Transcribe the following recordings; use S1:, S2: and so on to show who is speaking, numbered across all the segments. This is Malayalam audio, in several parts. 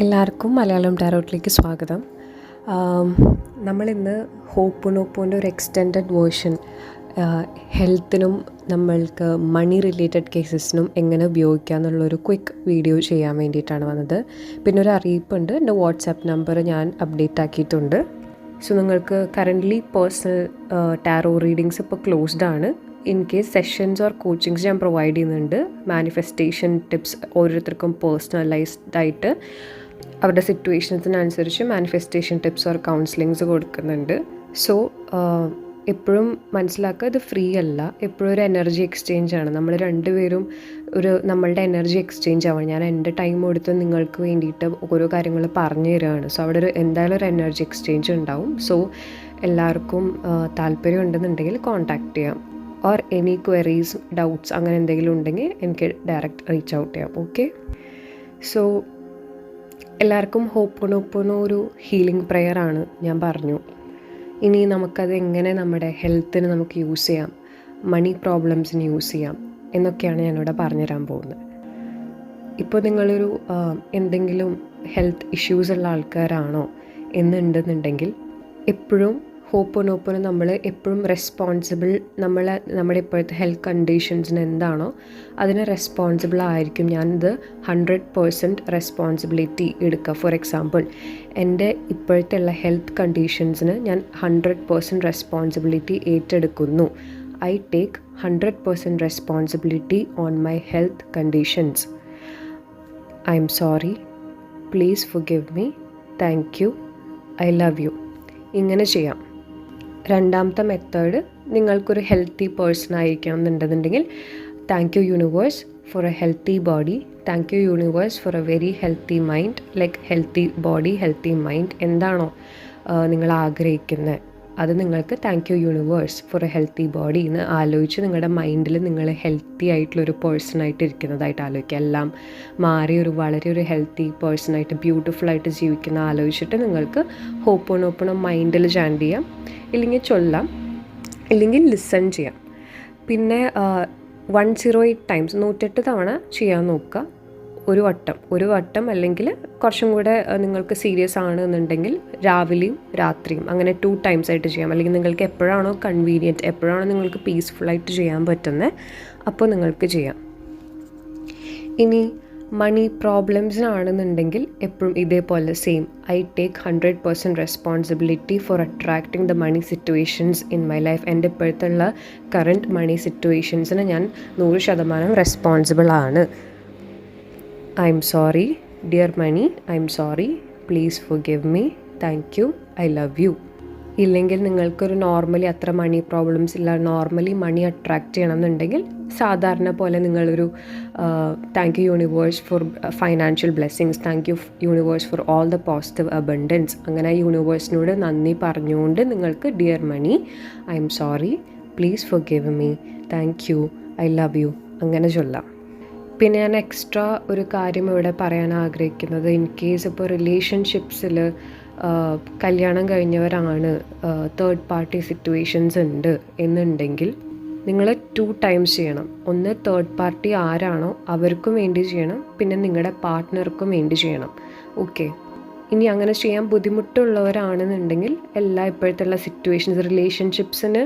S1: എല്ലാവർക്കും മലയാളം ടാരോട്ടിലേക്ക് സ്വാഗതം. നമ്മളിന്ന് ഹോപ്പുനോപ്പോന്റെ ഒരു എക്സ്റ്റെൻഡഡ് വേർഷൻ ഹെൽത്തിനും നമ്മൾക്ക് മണി റിലേറ്റഡ് കേസസിനും എങ്ങനെ ഉപയോഗിക്കാം എന്നുള്ളൊരു ക്വിക്ക് വീഡിയോ ചെയ്യാൻ വേണ്ടിയിട്ടാണ് വന്നത്. പിന്നെ ഒരു അറിയിപ്പുണ്ട് എന്റെ വാട്സാപ്പ് നമ്പർ ഞാൻ അപ്ഡേറ്റ് ആക്കിയിട്ടുണ്ട്. സോ നിങ്ങൾക്ക് കറന്റ്ലി പേഴ്സണൽ ടാരോ റീഡിങ്സ് ഇപ്പോൾ ക്ലോസ്ഡ് ആണ്. In case sessions or coachings ഞാൻ പ്രൊവൈഡ് ചെയ്യുന്നുണ്ട് മാനിഫെസ്റ്റേഷൻ ടിപ്സ് ഓരോരുത്തർക്കും പേഴ്സണലൈസ്ഡ് ആയിട്ട്. അവരുടെ സിറ്റുവേഷൻസിനനുസരിച്ച് മാനിഫെസ്റ്റേഷൻ ടിപ്സ് ഓർ കൗൺസിലിങ്സ് കൊടുക്കുന്നുണ്ട്. സോ എപ്പോഴും മനസ്സിലാക്കുക ഇത് ഫ്രീ അല്ല. എപ്പോഴും ഒരു എനർജി എക്സ്ചേഞ്ച് ആണ്. നമ്മൾ രണ്ടുപേരും ഒരു നമ്മളുടെ എനർജി എക്സ്ചേഞ്ച് ആവണം. ഞാൻ എന്റെ ടൈം എടുത്ത് നിങ്ങൾക്ക് വേണ്ടിയിട്ട് ഓരോ കാര്യങ്ങൾ പറഞ്ഞു തരികയാണ് സോ അവിടെ ഒരു എന്തായാലും ഒരു എനർജി എക്സ്ചേഞ്ച് ഉണ്ടാവും. സോ എല്ലാവർക്കും താല്പര്യം ഉണ്ടെന്നുണ്ടെങ്കിൽ കോൺടാക്ട് ചെയ്യാം. ഓർ എനി ക്വയറീസ് ഡൗട്ട്സ് അങ്ങനെ എന്തെങ്കിലും ഉണ്ടെങ്കിൽ എനിക്ക് ഡയറക്റ്റ് റീച്ച് ഔട്ട് ചെയ്യാം. ഓക്കെ സോ എല്ലാവർക്കും ഹോപ്പണോപ്പണോ ഒരു ഹീലിംഗ് പ്രെയർ ആണ് ഞാൻ പറഞ്ഞു. ഇനി നമുക്കത് എങ്ങനെ നമ്മുടെ ഹെൽത്തിന് നമുക്ക് യൂസ് ചെയ്യാം മണി പ്രോബ്ലംസിന് യൂസ് ചെയ്യാം എന്നൊക്കെയാണ് ഞാനിവിടെ പറഞ്ഞുതരാൻ പോകുന്നത്. ഇപ്പോൾ നിങ്ങളൊരു എന്തെങ്കിലും ഹെൽത്ത് ഇഷ്യൂസ് ഉള്ള ആൾക്കാരാണോ എന്നുണ്ടെന്നുണ്ടെങ്കിൽ എപ്പോഴും ഹോപ്പൊനോപ്പൊന് നമ്മൾ എപ്പോഴും റെസ്പോൺസിബിൾ നമ്മൾ നമ്മുടെ ഇപ്പോഴത്തെ ഹെൽത്ത് കണ്ടീഷൻസിന് എന്താണോ അതിന് റെസ്പോൺസിബിൾ ആയിരിക്കും. ഞാനിത് ഹൺഡ്രഡ് പേഴ്സന്റ് റെസ്പോൺസിബിലിറ്റി എടുക്കുക. ഫോർ എക്സാമ്പിൾ എന്റെ ഇപ്പോഴത്തെ ഉള്ള ഹെൽത്ത് കണ്ടീഷൻസിന് ഞാൻ ഹൺഡ്രഡ് പേഴ്സന്റ് റെസ്പോൺസിബിലിറ്റി ഏറ്റെടുക്കുന്നു. I take hundred percent responsibility on my health conditions I'm sorry please forgive me thank you I love you ഇങ്ങനെ ചെയ്യാം. രണ്ടാമത്തെ മെത്തേഡ് നിങ്ങൾക്കൊരു ഹെൽത്തി പേഴ്സൺ ആയിരിക്കണം എന്നുണ്ടെന്നുണ്ടെങ്കിൽ thank you universe for a healthy body thank you universe for a very healthy mind like healthy body healthy mind എന്താണോ നിങ്ങൾ ആഗ്രഹിക്കുന്നത്. അത് നിങ്ങൾക്ക് thank you universe for a healthy body എന്ന് ആലോചിച്ച് നിങ്ങളുടെ മൈൻഡിൽ നിങ്ങൾ ഹെൽത്തി ആയിട്ടുള്ളൊരു പേഴ്സണായിട്ട് ഇരിക്കുന്നതായിട്ട് ആലോചിക്കുക. എല്ലാം മാറി ഒരു വളരെ ഒരു ഹെൽത്തി പേഴ്സണായിട്ട് ബ്യൂട്ടിഫുൾ ആയിട്ട് ജീവിക്കുന്ന ആലോചിച്ചിട്ട് നിങ്ങൾക്ക് ഹോപ്പോൺ ഓപ്പണോ മൈൻഡിൽ ചാൻഡ് ചെയ്യാം. ഇല്ലെങ്കിൽ ചൊല്ലാം ഇല്ലെങ്കിൽ ലിസൺ ചെയ്യാം. പിന്നെ വൺ സീറോ എയ്റ്റ് ടൈംസ് നൂറ്റെട്ട് തവണ ചെയ്യാൻ നോക്കുക. ഒരു വട്ടം ഒരു വട്ടം അല്ലെങ്കിൽ കുറച്ചും കൂടെ നിങ്ങൾക്ക് സീരിയസ് ആണ് എന്നുണ്ടെങ്കിൽ രാവിലെയും രാത്രിയും അങ്ങനെ ടു ടൈംസ് ആയിട്ട് ചെയ്യാം. അല്ലെങ്കിൽ നിങ്ങൾക്ക് എപ്പോഴാണോ കൺവീനിയന്റ് എപ്പോഴാണോ നിങ്ങൾക്ക് പീസ്ഫുള്ളായിട്ട് ചെയ്യാൻ പറ്റുന്നത് അപ്പോൾ നിങ്ങൾക്ക് ചെയ്യാം. ഇനി മണി പ്രോബ്ലംസിനാണെന്നുണ്ടെങ്കിൽ എപ്പോഴും ഇതേപോലെ same I take hundred percent responsibility for attracting the money situations in my life എന്റെ ഇപ്പോഴത്തുള്ള കറണ്ട് മണി സിറ്റുവേഷൻസിന് ഞാൻ നൂറ് ശതമാനം റെസ്പോൺസിബിളാണ് I'm sorry dear money I'm sorry please forgive me thank you I love you ഇല്ലെങ്കിൽ നിങ്ങൾക്കൊരു നോർമലി അത്ര മണി പ്രോബ്ലംസ് ഇല്ല നോർമലി മണി അട്രാക്റ്റ് ചെയ്യണമെന്നുണ്ടെങ്കിൽ സാധാരണ പോലെ നിങ്ങളൊരു thank you universe for financial blessings thank you universe for all the positive abundance അങ്ങനെ യൂണിവേഴ്സിനോട് നന്ദി പറഞ്ഞുകൊണ്ട് നിങ്ങൾക്ക് dear money I'm sorry please forgive me thank you I love you അങ്ങനെ ചൊല്ലാം. പിന്നെ ഞാൻ എക്സ്ട്രാ ഒരു കാര്യം ഇവിടെ പറയാൻ ആഗ്രഹിക്കുന്നത് ഇൻ കേസ് ഇപ്പോൾ റിലേഷൻഷിപ്സിൽ കല്യാണം കഴിഞ്ഞവരാണ് തേർഡ് പാർട്ടി സിറ്റുവേഷൻസ് ഉണ്ട് എന്നുണ്ടെങ്കിൽ നിങ്ങൾ ടു ടൈംസ് ചെയ്യണം. ഒന്ന് തേർഡ് പാർട്ടി ആരാണോ അവർക്കും വേണ്ടി ചെയ്യണം പിന്നെ നിങ്ങളുടെ പാർട്ട്ണർക്കും വേണ്ടി ചെയ്യണം. ഓക്കെ ഇനി അങ്ങനെ ചെയ്യാൻ ബുദ്ധിമുട്ടുള്ളവരാണെന്നുണ്ടെങ്കിൽ എല്ലാ ഇപ്പോഴത്തുള്ള സിറ്റുവേഷൻസ് റിലേഷൻഷിപ്സിന്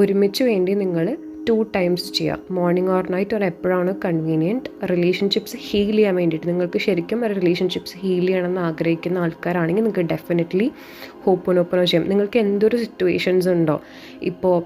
S1: ഒരുമിച്ച് വേണ്ടി നിങ്ങൾ ടു ടൈംസ് ചെയ്യുക മോർണിംഗ് ഓർ നൈറ്റ് ഓർ എപ്പോഴാണ് കൺവീനിയന്റ് റിലേഷൻഷിപ്സ് ഹീൽ ചെയ്യാൻ വേണ്ടിയിട്ട്. നിങ്ങൾക്ക് ശരിക്കും ഒരു റിലേഷൻഷിപ്സ് ഹീൽ ചെയ്യണമെന്ന് ആഗ്രഹിക്കുന്ന ആൾക്കാരാണെങ്കിൽ നിങ്ങൾക്ക് ഡെഫിനറ്റ്ലി ഹോപ്പൺ ഓപ്പണോ ചെയ്യാം. നിങ്ങൾക്ക് എന്തൊരു സിറ്റുവേഷൻസ് ഉണ്ടോ? ഇപ്പോൾ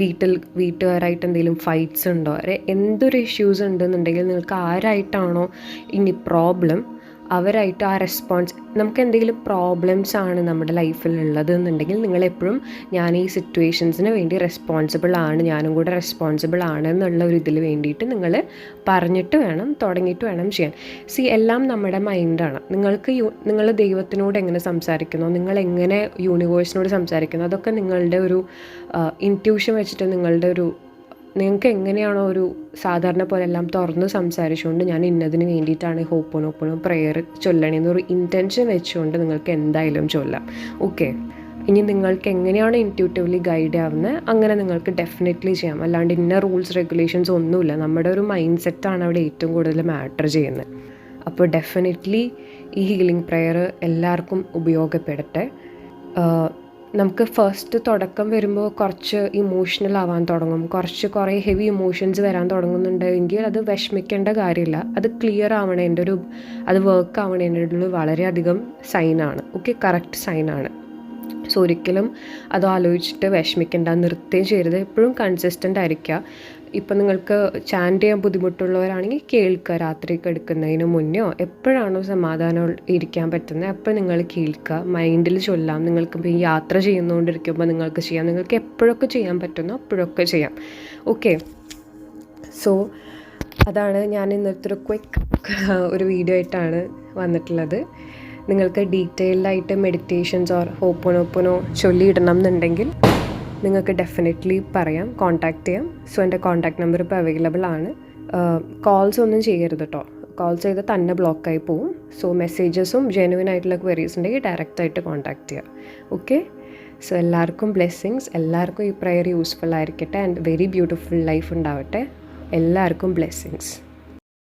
S1: വീട്ടിൽ വീട്ടുകാരായിട്ട് എന്തെങ്കിലും ഫൈറ്റ്സ് ഉണ്ടോ? എന്തൊരു ഇഷ്യൂസ് ഉണ്ടെന്നുണ്ടെങ്കിൽ നിങ്ങൾക്ക് ആരായിട്ടാണോ ഇനി പ്രോബ്ലം അവരായിട്ട് ആ റെസ്പോൺസ് നമുക്ക് എന്തെങ്കിലും പ്രോബ്ലംസ് ആണ് നമ്മുടെ ലൈഫിൽ ഉള്ളത് എന്നുണ്ടെങ്കിൽ നിങ്ങൾ എപ്പോഴും ഞാൻ ഈ സിറ്റുവേഷൻസിന് വേണ്ടി റെസ്പോൺസിബിൾ ആണ് ഞാനും കൂടെ റെസ്പോൺസിബിൾ ആണ് എന്നുള്ള ഒരു ഇതിൽ വേണ്ടിയിട്ട് നിങ്ങൾ പറഞ്ഞിട്ട് വേണം തുടങ്ങിയിട്ട് വേണം ചെയ്യാൻ. സി എല്ലാം നമ്മുടെ മൈൻഡാണ് നിങ്ങൾക്ക് യു നിങ്ങൾ ദൈവത്തിനോട് എങ്ങനെ സംസാരിക്കുന്നു നിങ്ങൾ എങ്ങനെ യൂണിവേഴ്സിനോട് സംസാരിക്കുന്നു അതൊക്കെ നിങ്ങളുടെ ഒരു ഇന്റ്യൂഷൻ വെച്ചിട്ട് നിങ്ങളുടെ ഒരു നിങ്ങൾക്ക് എങ്ങനെയാണോ ഒരു സാധാരണ പോലെ എല്ലാം തുറന്ന് സംസാരിച്ചുകൊണ്ട് ഞാൻ ഇന്നതിന് വേണ്ടിയിട്ടാണ് ഹോപ്പൺ ഓപ്പണും പ്രെയർ ഒരു ഇന്റൻഷൻ വെച്ചുകൊണ്ട് നിങ്ങൾക്ക് എന്തായാലും ചൊല്ലാം. ഓക്കെ ഇനി നിങ്ങൾക്ക് എങ്ങനെയാണ് ഇന്റ്യൂട്ടീവ്ലി ഗൈഡ് ആവുന്നത് അങ്ങനെ നിങ്ങൾക്ക് ഡെഫിനറ്റ്ലി ചെയ്യാം. അല്ലാണ്ട് ഇന്ന റൂൾസ് റെഗുലേഷൻസ് ഒന്നുമില്ല. നമ്മുടെ ഒരു മൈൻഡ് സെറ്റാണ് അവിടെ ഏറ്റവും കൂടുതൽ മാറ്റർ ചെയ്യുന്നത് അപ്പോൾ ഡെഫിനറ്റ്ലി ഈ ഹീലിംഗ് പ്രെയർ എല്ലാവർക്കും ഉപയോഗപ്പെടട്ടെ. നമുക്ക് ഫസ്റ്റ് തുടക്കം വരുമ്പോൾ കുറച്ച് ഇമോഷണൽ ആവാൻ തുടങ്ങും. കുറച്ച് കുറേ ഹെവി ഇമോഷൻസ് വരാൻ തുടങ്ങുന്നുണ്ടെങ്കിൽ അത് വിഷമിക്കേണ്ട കാര്യമില്ല. അത് ക്ലിയർ ആവണേന്റെ ഒരു അത് വർക്ക് ആവണേന്റെ ഒരു വളരെയധികം സൈനാണ് ഓക്കെ കറക്റ്റ് സൈനാണ് സോ ഒരിക്കലും അത് ആലോചിച്ചിട്ട് വിഷമിക്കേണ്ട നിർത്തുകയും ചെയ്യരുത്. എപ്പോഴും കൺസിസ്റ്റന്റ് ആയിരിക്കുക. ഇപ്പം നിങ്ങൾക്ക് ചാന്റ് ചെയ്യാൻ ബുദ്ധിമുട്ടുള്ളവരാണെങ്കിൽ കേൾക്കുക രാത്രി കിടക്കുന്നതിന് മുന്നെയോ എപ്പോഴാണോ സമാധാനം ഇരിക്കാൻ പറ്റുന്നത് അപ്പോൾ നിങ്ങൾ കേൾക്കുക. മൈൻഡിൽ ചൊല്ലാം. നിങ്ങൾക്ക് ഇപ്പം യാത്ര ചെയ്യുന്നുകൊണ്ടിരിക്കുമ്പോൾ നിങ്ങൾക്ക് ചെയ്യാം. നിങ്ങൾക്ക് എപ്പോഴൊക്കെ ചെയ്യാൻ പറ്റുന്നോ അപ്പോഴൊക്കെ ചെയ്യാം. ഓക്കെ. സോ അതാണ് ഞാൻ ഇന്നത്തെ ഒരു ക്വിക്ക് ഒരു വീഡിയോ ആയിട്ടാണ് വന്നിട്ടുള്ളത്. നിങ്ങൾക്ക് ഡീറ്റെയിൽഡായിട്ട് മെഡിറ്റേഷൻസ് ഓർ ഹോപ്പോനോപ്പോനോ ചൊല്ലിയിടണം എന്നുണ്ടെങ്കിൽ നിങ്ങൾക്ക് ഡെഫിനറ്റ്ലി പറയാം കോൺടാക്റ്റ് ചെയ്യാം. സോ എന്റെ കോൺടാക്റ്റ് നമ്പർ ഇപ്പോൾ അവൈലബിൾ ആണ്. കോൾസ് ഒന്നും ചെയ്യരുത് കേട്ടോ കോൾ ചെയ്ത് തന്നെ ബ്ലോക്കായി പോവും. സോ മെസ്സേജസും ജെനുവിൻ ആയിട്ടുള്ള ക്വയറീസ് ഉണ്ടെങ്കിൽ ഡയറക്റ്റായിട്ട് കോൺടാക്ട് ചെയ്യുക ഓക്കെ സോ എല്ലാവർക്കും ബ്ലെസ്സിങ്സ് എല്ലാവർക്കും ഈ പ്രയർ യൂസ്ഫുൾ ആയിരിക്കട്ടെ. ആൻഡ് വെരി ബ്യൂട്ടിഫുൾ ലൈഫ് ഉണ്ടാവട്ടെ. എല്ലാവർക്കും ബ്ലെസ്സിങ്സ്